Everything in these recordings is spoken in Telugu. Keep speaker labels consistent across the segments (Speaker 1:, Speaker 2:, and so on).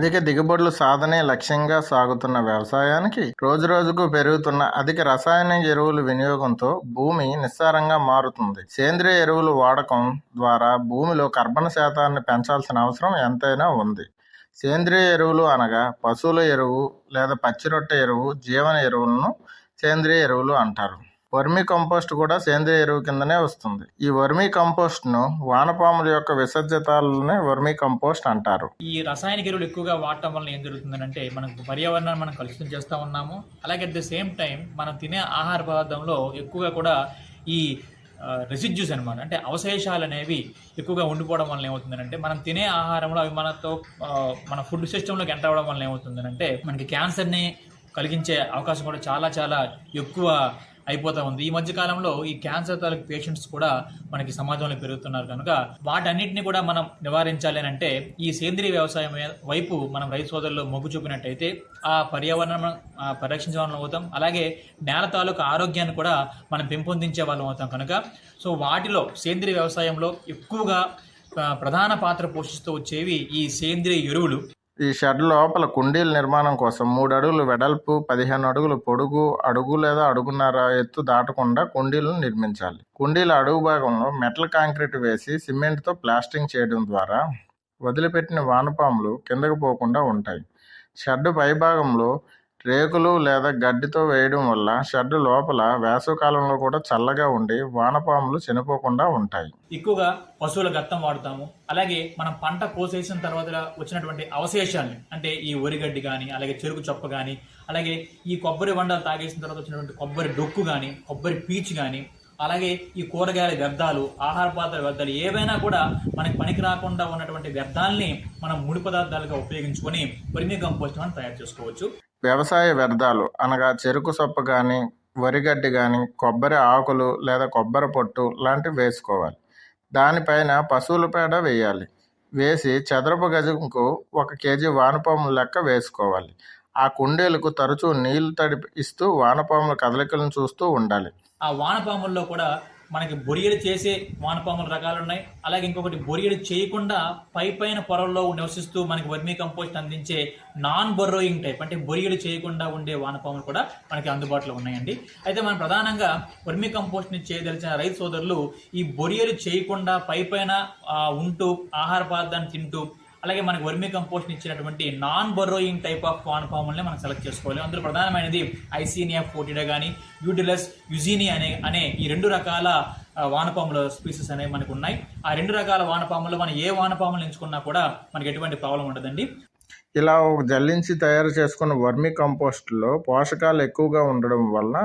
Speaker 1: అధిక దిగుబడులు సాధనే లక్ష్యంగా సాగుతున్న వ్యవసాయానికి రోజురోజుకు పెరుగుతున్న అధిక రసాయన ఎరువుల వినియోగంతో భూమి నిస్సారంగా మారుతుంది. సేంద్రియ ఎరువులు వాడకం ద్వారా భూమిలో కర్బన శాతాన్ని పెంచాల్సిన అవసరం ఎంతైనా ఉంది. సేంద్రియ ఎరువులు అనగా పశువుల ఎరువు లేదా పచ్చిరొట్ట ఎరువు జీవన ఎరువులను సేంద్రియ ఎరువులు అంటారు. వర్మీ కంపోస్ట్ కూడా సేంద్రియ ఎరువు కిందనే వస్తుంది. ఈ వర్మీ కంపోస్ట్ను వానపాముల యొక్క విసర్జితాలనే వర్మీ కంపోస్ట్ అంటారు.
Speaker 2: ఈ రసాయనిక ఎరువులు ఎక్కువగా వాడటం వల్ల ఏం జరుగుతుందంటే మనకు పర్యావరణాన్ని మనం కలుషితం చేస్తూ ఉన్నాము. అలాగే అట్ ద సేమ్ టైం మనం తినే ఆహార పదార్థంలో ఎక్కువగా కూడా ఈ రెసిడ్యూస్ అనమాట అంటే అవశేషాలు అనేవి ఎక్కువగా ఉండిపోవడం వల్ల ఏమవుతుందంటే మనం తినే ఆహారంలో అవి మనతో మన ఫుడ్ సిస్టంలోకి ఎంటర్ అవ్వడం వల్ల ఏమవుతుందంటే మనకి క్యాన్సర్ని కలిగించే అవకాశం కూడా చాలా చాలా ఎక్కువ అయిపోతూ ఉంది. ఈ మధ్య కాలంలో ఈ క్యాన్సర్ తాలూకు పేషెంట్స్ కూడా మనకి సమాజంలో పెరుగుతున్నారు కనుక వాటన్నిటిని కూడా మనం నివారించాలి అని అంటే ఈ సేంద్రియ వ్యవసాయం వైపు మనం రైతు సోదరులు మొగ్గు చూపినట్టయితే ఆ పర్యావరణం పరిరక్షించడం అవుతాం. అలాగే నేల తాలూకు ఆరోగ్యాన్ని కూడా మనం పెంపొందించే వాళ్ళం అవుతాం కనుక. సో వాటిలో సేంద్రియ వ్యవసాయంలో ఎక్కువగా ప్రధాన పాత్ర పోషిస్తూ వచ్చేవి ఈ సేంద్రియ ఎరువులు.
Speaker 1: ఈ షెడ్ లోపల కుండీల నిర్మాణం కోసం మూడు అడుగులు వెడల్పు పదిహేను అడుగులు పొడుగు అడుగు లేదా అడుగున్నర ఎత్తు దాటకుండా కుండీలను నిర్మించాలి. కుండీల అడుగు భాగంలో మెటల్ కాంక్రీట్ వేసి సిమెంట్తో ప్లాస్టింగ్ చేయడం ద్వారా వదిలిపెట్టిన వానపాములు కిందకు పోకుండా ఉంటాయి. షెడ్ పైభాగంలో రేకులు లేదా గడ్డితో వేయడం వల్ల షెడ్ లోపల వేసవికాలంలో కూడా చల్లగా ఉండి వానపాములు చనిపోకుండా ఉంటాయి.
Speaker 2: ఎక్కువగా పశువుల గత్తం వాడుతాము. అలాగే మనం పంట కోసేసిన తర్వాత వచ్చినటువంటి అవశేషాలని అంటే ఈ వరిగడ్డి కానీ అలాగే చెరుకు చొప్ప కానీ అలాగే ఈ కొబ్బరి వండలు తాగేసిన తర్వాత వచ్చినటువంటి కొబ్బరి డొక్కు కానీ కొబ్బరి పీచు కానీ అలాగే ఈ కూరగాయల వ్యర్థాలు ఆహార పాత్ర వ్యర్థాలు ఏవైనా కూడా మనకి పనికి రాకుండా ఉన్నటువంటి వ్యర్థాలని మనం ముడి పదార్థాలుగా ఉపయోగించుకొని వర్మీ కంపోస్ట్ మనం తయారు చేసుకోవచ్చు.
Speaker 1: వ్యవసాయ వ్యర్థాలు అనగా చెరుకు సొప్ప కానీ వరిగడ్డి కానీ కొబ్బరి ఆకులు లేదా కొబ్బరి పొట్టు లాంటివి వేసుకోవాలి. దానిపైన పశువుల పేడ వేయాలి. వేసి చదరపు గజంకు ఒక కేజీ వానపాములు లెక్క వేసుకోవాలి. ఆ కుండీలకు తరచూ నీళ్ళు తడిపి ఇస్తూ వానపాముల కదలికలను చూస్తూ ఉండాలి.
Speaker 2: ఆ వానపాముల్లో కూడా మనకి బొరియలు చేసే వానపాముల రకాలు ఉన్నాయి అలాగే ఇంకొకటి బొరియలు చేయకుండా పై పైన పొరల్లో నివసిస్తూ మనకి వర్మీ కంపోస్ట్ అందించే నాన్ బొర్రోయింగ్ టైప్ అంటే బొరియలు చేయకుండా ఉండే వానపాములు కూడా మనకి అందుబాటులో ఉన్నాయండి. అయితే మనం ప్రధానంగా వర్మీ కంపోస్ట్ని చేయదలిచిన రైతు సోదరులు ఈ బొరియలు చేయకుండా పై పైన ఉంటూ ఆహార పదార్థాన్ని తింటూ అలాగే మనకి వర్మీ కంపోస్ట్ ఇచ్చినటువంటి నాన్ బొర్రోయింగ్ టైప్ ఆఫ్ వానపాముల్ని మనం సెలెక్ట్ చేసుకోవాలి. అందులో ప్రధానమైనది ఐసీనియా ఫోర్టిడా కానీ యూటిలస్ యుజీని అనే అనే ఈ రెండు రకాల వానపాముల స్పీసెస్ అనేవి మనకు ఉన్నాయి. ఆ రెండు రకాల వానపాములు మనం ఏ వానపాములు ఎంచుకున్నా కూడా మనకి ఎటువంటి ప్రాబ్లం ఉండదండి.
Speaker 1: ఇలా ఒక జల్లించి తయారు చేసుకున్న వర్మి కంపోస్ట్లో పోషకాలు ఎక్కువగా ఉండడం వల్ల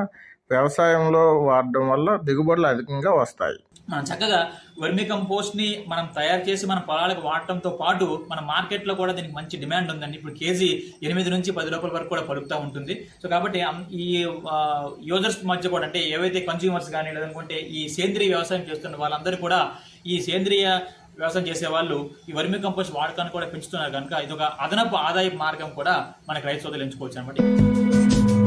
Speaker 1: వ్యవసాయంలో వాడడం వల్ల దిగుబడులు అధికంగా వస్తాయి.
Speaker 2: మనం చక్కగా వర్మీ కంపోస్ట్ని మనం తయారు చేసి మన పొలాలకు వాడటంతో పాటు మన మార్కెట్లో కూడా దీనికి మంచి డిమాండ్ ఉందండి. ఇప్పుడు కేజీ ఎనిమిది నుంచి పది రూపాయల వరకు కూడా పలుకుతూ ఉంటుంది. సో కాబట్టి ఈ యూజర్స్ మధ్య కూడా అంటే ఏవైతే కన్స్యూమర్స్ కానీ లేదనుకుంటే ఈ సేంద్రియ వ్యవసాయం చేస్తున్న వాళ్ళందరూ కూడా ఈ సేంద్రియ వ్యవసాయం చేసే వాళ్ళు ఈ వర్మీ కంపోస్ట్ వాడకాన్ని కూడా పెంచుతున్నారు. కనుక ఇది ఒక అదనపు ఆదాయ మార్గం కూడా మనకి రైతు సోదరులు ఎంచుకోవచ్చు అనమాట